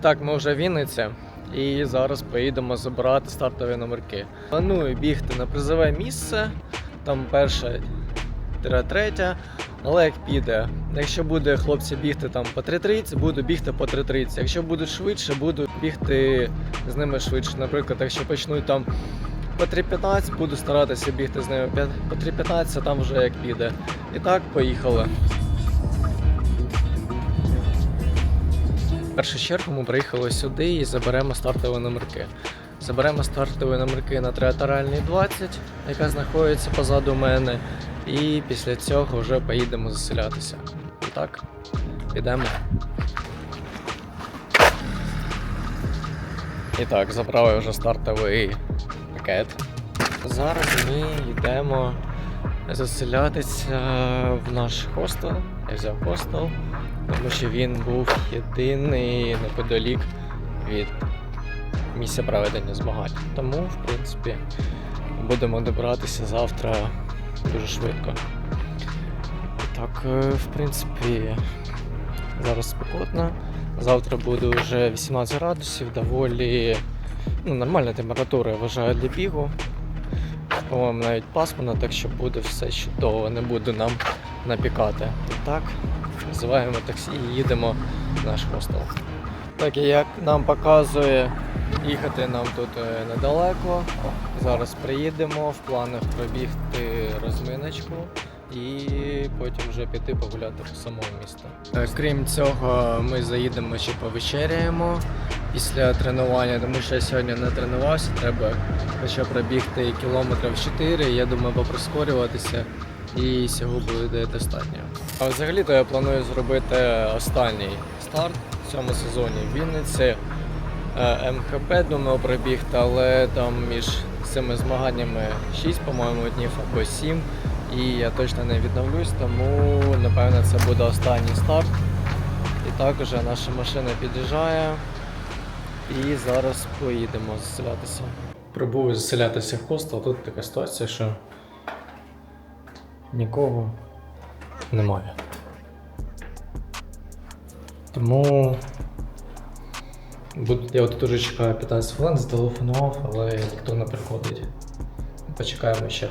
так, ми вже в Вінниці. І зараз поїдемо забирати стартові номерки. Планую бігти на призове місце, там перша третя. Але як піде, якщо буде хлопці бігти там по 3.30, буду бігти по 3.30. Якщо будуть швидше, буду бігти з ними швидше. Наприклад, якщо почнуть там по 3.15, буду старатися бігти з ними по 3.15, там вже як піде. І так, поїхали. Першу чергу ми приїхали сюди і заберемо стартові номерки. Заберемо стартові номерки на театральній 20, яка знаходиться позаду мене. І після цього вже поїдемо заселятися. Так, підемо. І так, забрали вже стартовий пакет. Зараз ми йдемо заселятися в наш хостел. Я взяв хостел, тому що він був єдиний неподалік від місця проведення змагань. Тому, в принципі, будемо добиратися завтра дуже швидко. Так, е, в принципі, зараз спекотно. Завтра буде вже 18 градусів, доволі ну, нормальна температура, я вважаю, для бігу. По-моєму, навіть пасмурно, так що буде все чудово, не буде нам напікати. Так, називаємо таксі і їдемо в наш хостел. Так як нам показує, їхати нам тут е, недалеко. Зараз приїдемо, в планах пробігти розминочку і потім вже піти погуляти по самому місту. Е, Крім цього, ми заїдемо ще повечеряємо після тренування, тому що я сьогодні не тренувався, треба хоча пробігти кілометрів 4, я думаю, поприскорюватися і цього буде достатньо. А взагалі-то я планую зробити останній старт в цьому сезоні в Вінниці. Е, МХП думав пробігти, але там між цими змаганнями 6, по-моєму, днів або 7. І я точно не відновлюсь, тому напевно це буде останній старт. І так уже наша машина під'їжджає. І зараз поїдемо заселятися. Пробую заселятися в хостел, тут така ситуація, що нікого немає. Тому Я от дуже чекаю 15 хвилин, зателефонував, але ніхто не приходить. Почекаємо ще.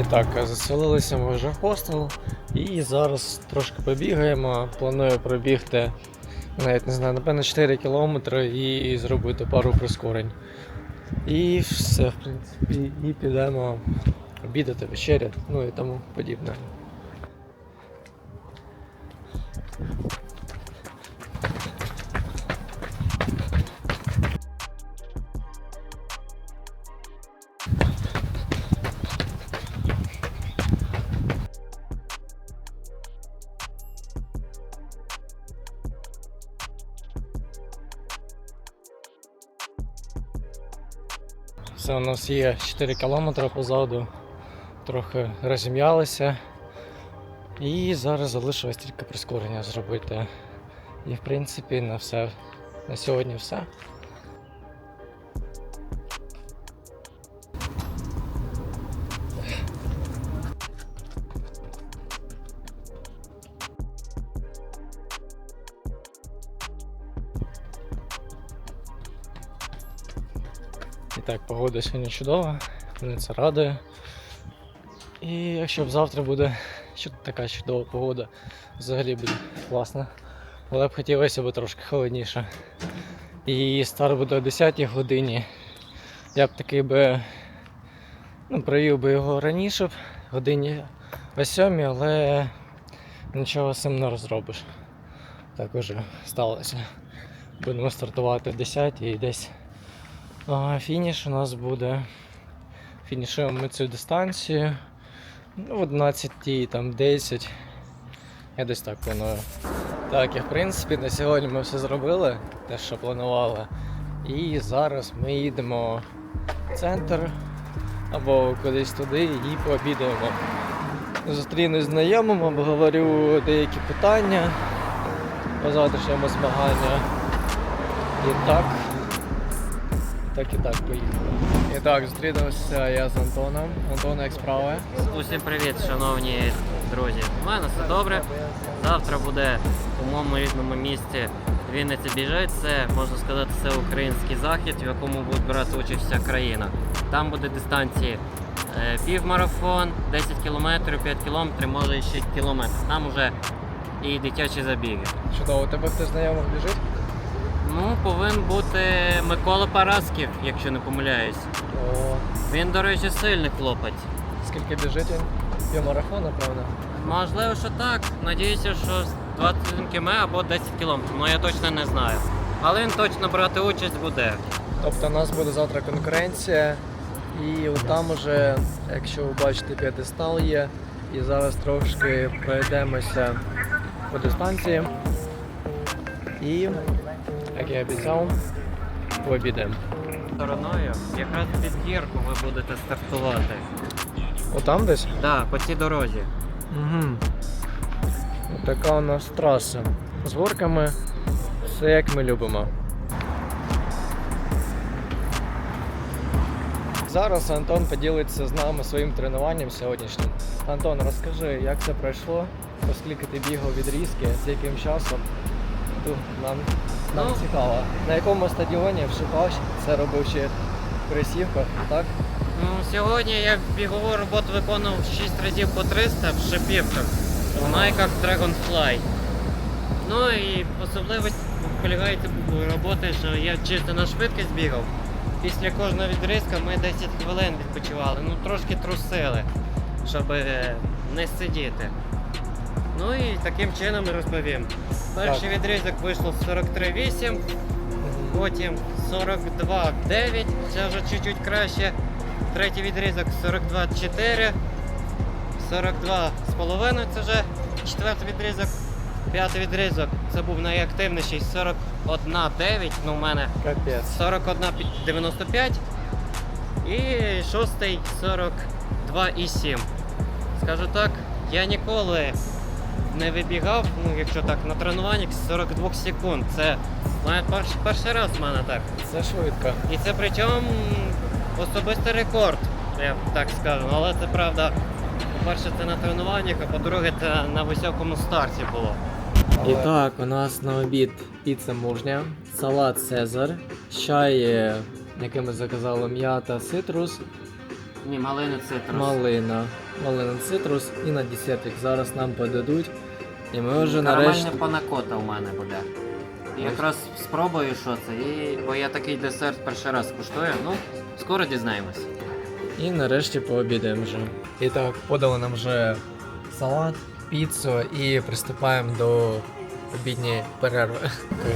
І так, заселилися ми вже в хостел. І зараз трошки побігаємо. Планую пробігти, навіть не знаю, напевно 4 кілометри і зробити пару прискорень. І все, в принципі, і підемо обідати, вечеряти, ну і тому подібне. Все, у нас є 4 кілометри позаду, трохи розім'ялися. І зараз залишилось тільки прискорення зробити. І в принципі на все. На сьогодні все. І так, погода сьогодні чудова, мене це радує. І якщо б завтра буде така чудова погода, взагалі буде класно. Але б хотілося б трошки холодніше. І старт буде о 10 годині. Я б такий би ну, провів би його раніше, годині о 7, але нічого з цим не розробиш. Так уже сталося. Будемо стартувати о 10 і десь фініш у нас буде. Фінішуємо ми цю дистанцію. Ну, в 11 там 10. Я десь так планую. Так, і в принципі на сьогодні ми все зробили, те, що планували. І зараз ми їдемо в центр або кудись туди і пообідаємо. Зустрінусь знайомим, обговорю деякі питання по завтрашньому змагання. І так, Так і так поїхали. І так, зустрінувся я з Антоном. Антон, як справи? Усім привіт, шановні друзі. У мене все добре. Завтра буде у моєму рідному місті Вінниця біжить. Це можна сказати, це український захід, в якому буде брати участь вся країна. Там буде дистанції е, півмарафон, 10 кілометрів, 5 кілометрів, може і 6 кілометрів. Там вже і дитячі забіги. Чудово, у тебе хтось знайомих біжить? Ну, повинен бути Микола Парасків, якщо не помиляюсь. О, Він, до речі, сильний хлопець. скільки біжить він? Півмарафон, напевно. Можливо, що так. Надіюся, що 21 км або 10 км. Ну я точно не знаю. Але він точно брати участь буде. Тобто у нас буде завтра конкуренція, і от там уже, якщо ви бачите, п'ятистал є, і зараз трошки пройдемося по дистанції. І, як я обіцяв, пообідаємо. Стороною якраз під гірку ви будете стартувати. Отам десь? Так, да, по цій дорозі. Угу. Така у нас траса. З горками все як ми любимо. Зараз Антон поділиться з нами своїм тренуванням сьогоднішнім. Антон, розкажи, як це пройшло, оскільки ти бігав відрізки, з яким часом? Нам, нам Ну. цікаво. На якому стадіоні в Шипаш це робив ще в кросівках, так? Ну, сьогодні я бігову роботу виконував 6 разів по 300 в шипівках у найках Dragonfly. Ну і особливість полягає в роботи, що я чисто на швидкість бігав. Після кожного відрізка ми 10 хвилин відпочивали, ну трошки трусили, щоб е, не сидіти. Ну і таким чином розповім. Перший відрізок вийшло 43,8, потім 42,9, це вже чуть-чуть краще. Третій відрізок 42,4, 42,5 це вже четвертий відрізок. П'ятий відрізок це був найактивніший 41,9, ну в мене 41,95 і шостий 42,7. Скажу так, я ніколи не вибігав, ну якщо так, на тренуваннях з 42 секунд. Це має перш, перший раз в мене так. Це швидко. І це причому особистий рекорд, я б так скажу. Але це правда, по-перше, це на тренуваннях, а по-друге, це на високому старті було. І так, у нас на обід піца мужня, салат Цезар, чай, е, який ми заказали м'ята, цитрус, Ні, малини цитрус. малина, малина цитрус і на десертик зараз нам подадуть. І ми вже Карамельна нарешті. панакота у мене буде. І якраз спробую, що це, і... бо я такий десерт перший раз куштую. Ну, скоро дізнаємось. І нарешті пообідаємо вже. І так, подали нам вже салат, піцу і приступаємо до обідньої перерви.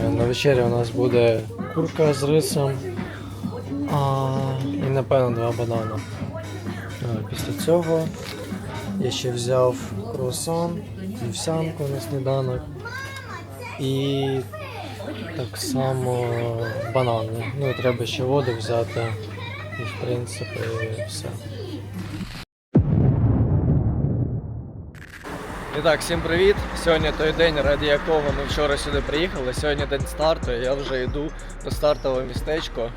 Е, На вечері у нас буде курка з рисом а, і напевно два банана. Після цього я ще взяв круасан, вівсянку на сніданок і так само банани. Ну і треба ще воду взяти. І в принципі все. І так, всім привіт! Сьогодні той день, ради якого ми вчора сюди приїхали. Сьогодні день старту. і Я вже йду до стартового містечко,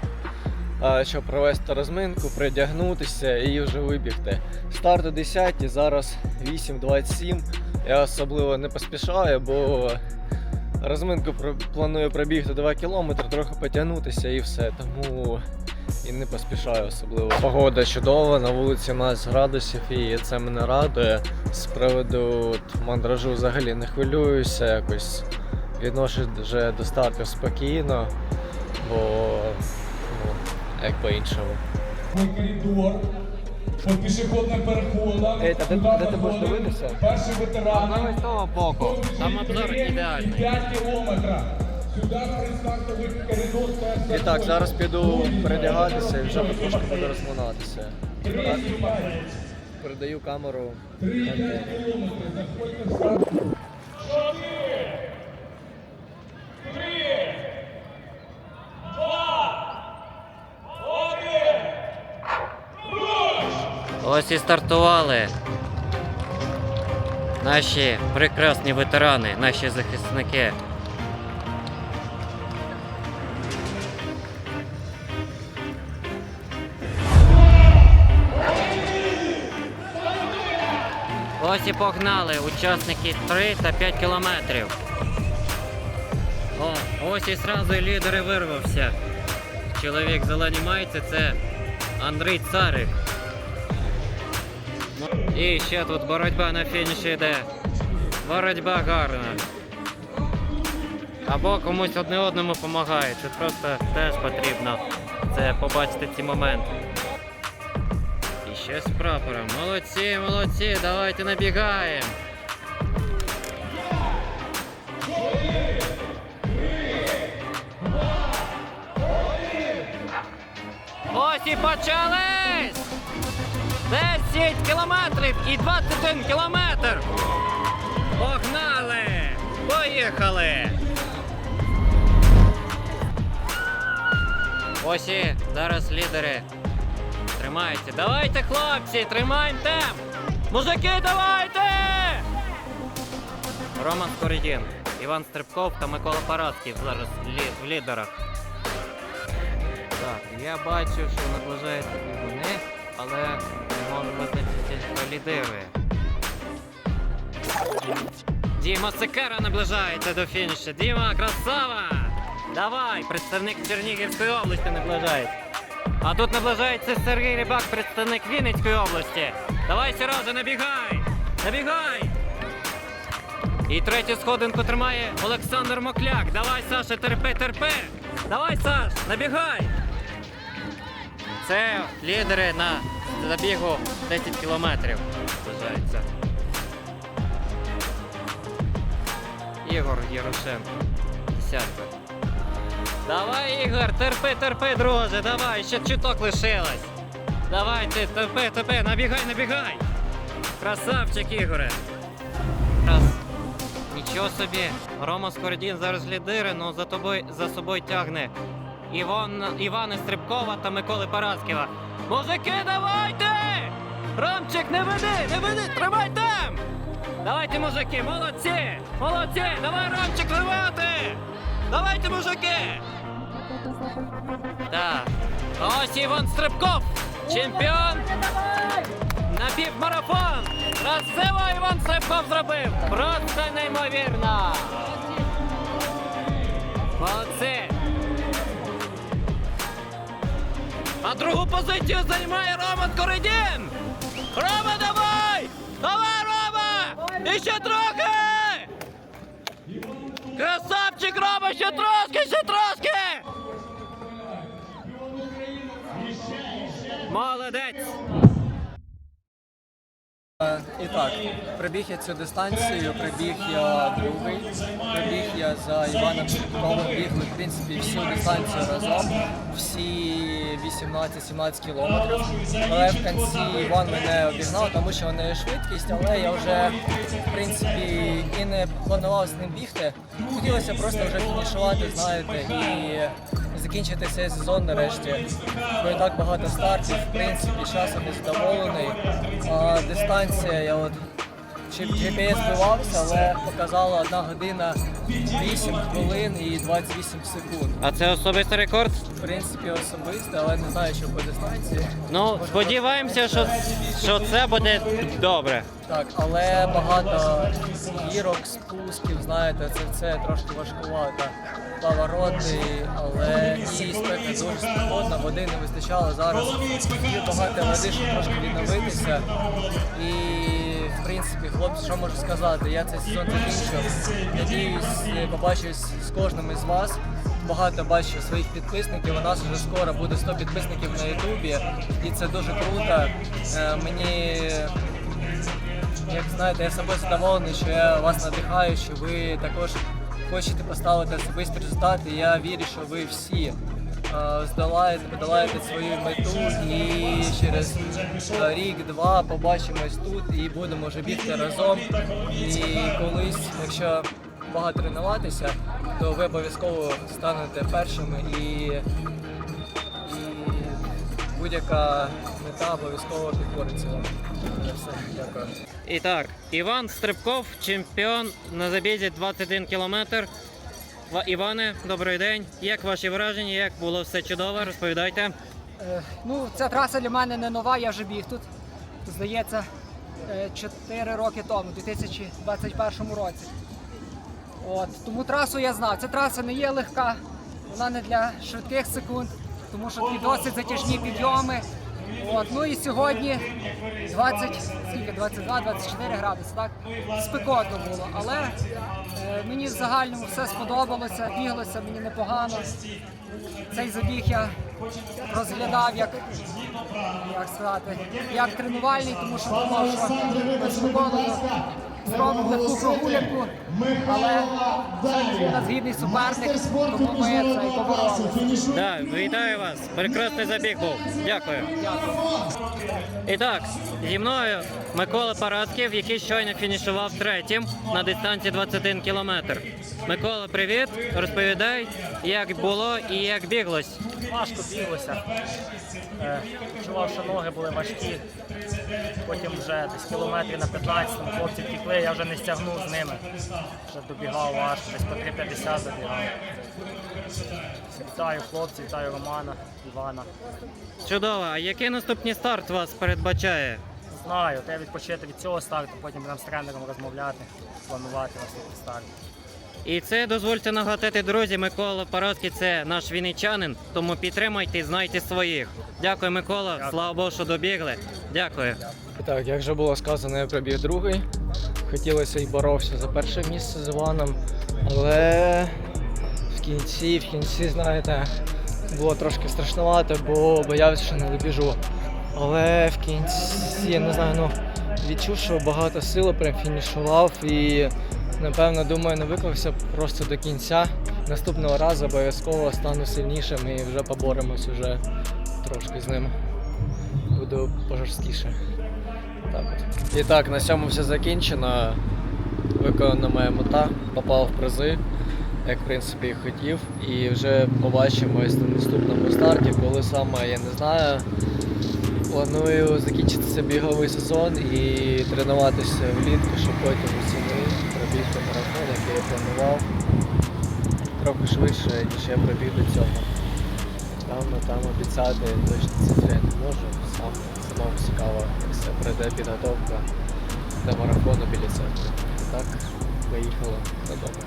щоб провести розминку, придягнутися і вже вибігти. Старт о 10, зараз 8.27. Я особливо не поспішаю, бо розминку планую пробігти 2 кілометри, трохи потягнутися і все. Тому і не поспішаю особливо. Погода чудова, на вулиці 17 градусів, і це мене радує. З приводу мандражу взагалі не хвилююся, якось відношу вже до старту спокійно, бо як по-іншому. Коридор по пішохідним переходам. Ей, та де- Туди де ти будеш заходять дивитися? Перші ветерани. з того боку. Там обзор ідеальний. 5 кілометрів. Сюди пристартовий коридор. І так, зараз піду передягатися і вже потрошки буду розминатися. Так, передаю камеру. Антону. Ось і стартували наші прекрасні ветерани, наші захисники. Ось і погнали учасники 3 та 5 кілометрів. О, Ось і зразу лідери вирвався. Чоловік зелені зеленій майці це Андрій Царик. І ще тут боротьба на фініші йде. Боротьба гарна. Або комусь одне одному допомагає. Це просто теж потрібно. Це побачити ці моменти. І ще з прапором. Молодці, молодці, давайте набігаємо. Ось і почались! 10 кілометрів і 21 кілометр! Погнали! Поїхали! Ось зараз лідери тримаються. Давайте, хлопці, тримаємо темп! Мужики, давайте! Роман Скорідін, Іван Стрибков та Микола Парасків зараз лі- в лідерах. Так, я бачу, що наближаються і вони, але не хто лідирує. Діма Секера наближається до фінішу. Діма, красава! Давай, представник Чернігівської області наближається. А тут наближається Сергій Рибак, представник Вінницької області. Давай, Сережа, набігай! Набігай! І третю сходинку тримає Олександр Мокляк. Давай, Саша, терпи, терпи! Давай, Саш, набігай! Це лідери на забігу 10 кілометрів. Вважається. Ігор Ярошенко. Десятка. Давай, Ігор, терпи, терпи, друже, давай, ще чуток лишилось. Давай, ти терпи, терпи, набігай, набігай. Красавчик, Ігоре. Раз. Нічого собі. Рома Скордін зараз лідири, але за тобою за собою тягне Іван, Івана Стрибкова та Миколи Парасківа. Мужики, давайте! Ромчик, не веди, не веди, тримай там! Давайте, мужики, молодці! Молодці! Давай, Ромчик, рвати! Давайте, мужики! Так. Ось Іван Стрибков! Чемпіон! На півмарафон! Красиво Іван Стрибков зробив! Просто неймовірно! Молодці! А другу позицію займає Роман Коридін! Рома, давай! Давай, Рома! І ще трохи! Красавчик, Рома, ще трошки, ще трошки! Молодець! Е, І так, прибіг я цю дистанцію, прибіг я другий, прибіг я за Іваном Шипковим, бігли, в принципі, всю дистанцію разом, всі 18-17 кілометрів. Але в кінці Іван мене обігнав, тому що в неї швидкість, але я вже, в принципі, і не планував з ним бігти. Хотілося просто вже фінішувати, знаєте, і закінчити цей сезон нарешті. Бо і так багато стартів, в принципі, часом не задоволений. А дистанція, я от чи GPS збивався, але показала 1 година 8 хвилин і 28 секунд. А це особистий рекорд? В принципі, особисто, але не знаю, що по дистанції. Ну, сподіваємося, що, що це буде добре. Так, але багато гірок, спусків, знаєте, це все трошки важкувато. Повороти, але і спека дуже спекотна, води не вистачало зараз. П'ю багато води, щоб трошки відновитися. І в принципі, хлопці, що можу сказати? Я цей сезон закінчив. Надіюсь, побачусь з кожним із вас. Багато бачу своїх підписників. У нас вже скоро буде 100 підписників на Ютубі, і це дуже круто. Е, Мені як знаєте, я собою задоволений, що я вас надихаю, що ви також хочете поставити особисті результати. Я вірю, що ви всі е, здолаєте, подолаєте свою мету і через е, рік-два побачимось тут і будемо вже бігти разом. І колись, якщо багато тренуватися, то ви обов'язково станете першими і, і будь-яка мета обов'язково підкориться вам. І так, Іван Стрибков, чемпіон на забізі 21 кілометр. Іване, добрий день. Як ваші враження? Як було все чудово? Розповідайте. Е, Ну, ця траса для мене не нова, я вже біг тут. Здається, 4 роки тому, у 2021 році. От, тому трасу я знав. Ця траса не є легка, вона не для швидких секунд, тому що такі досить затяжні підйоми. От, ну і сьогодні 20, скільки, 22-24 градуси, так? Спекотно було, але е, мені в загальному все сподобалося, біглося мені непогано. Цей забіг я розглядав як, як сказати, як тренувальний, тому що думав, що спокійно зробимо таку прогулянку, але у нас гідний суперник, тому ми це і поборолися. Да, вітаю вас. Прекрасний забіг був. Дякую. І так, зі мною Микола Парасків, який щойно фінішував третім на дистанції 21 кілометр. Микола, привіт. Розповідай, як було і як біглось. Важко біглося. Е, Відчував, що ноги були важкі. Потім вже десь кілометрів на 15 хлопці втікли, я вже не стягнув з ними. Вже добігав важко, десь по 3,50 добігав. Вітаю хлопців, вітаю Романа, Івана. Чудово. А який наступний старт вас передбачає? Знаю, треба відпочити від цього старту, потім будемо з тренером розмовляти, планувати наступний старт. І це дозвольте нагадати, друзі, Микола Параский це наш вінничанин, тому підтримайте і знайте своїх. Дякую, Микола. Дякую. Слава Богу, що добігли. Дякую. І Так, як вже було сказано, я пробіг другий. Хотілося і боровся за перше місце з Іваном, але в кінці, в кінці, знаєте, було трошки страшнувато, бо боявся, що не добіжу. Але в кінці, я не знаю, ну відчув, що багато сили прям фінішував і напевно думаю, не виклався просто до кінця. Наступного разу обов'язково стану сильнішим і вже поборемось уже трошки з ним. Буду пожорсткіше. Так от. І так, на цьому все закінчено. Виконана моя мета, попав в призи, як в принципі і хотів. І вже побачимось на наступному старті, коли саме я не знаю. Планую закінчитися біговий сезон і тренуватися влітку, щоб потім восени пробігти марафон, який я планував. Трохи швидше, ніж я пробіг до цього. Там, там обіцяти точно цифри я не можу. Сам самому цікаво, як все пройде підготовка до марафону біля церкви. Так, поїхали додому.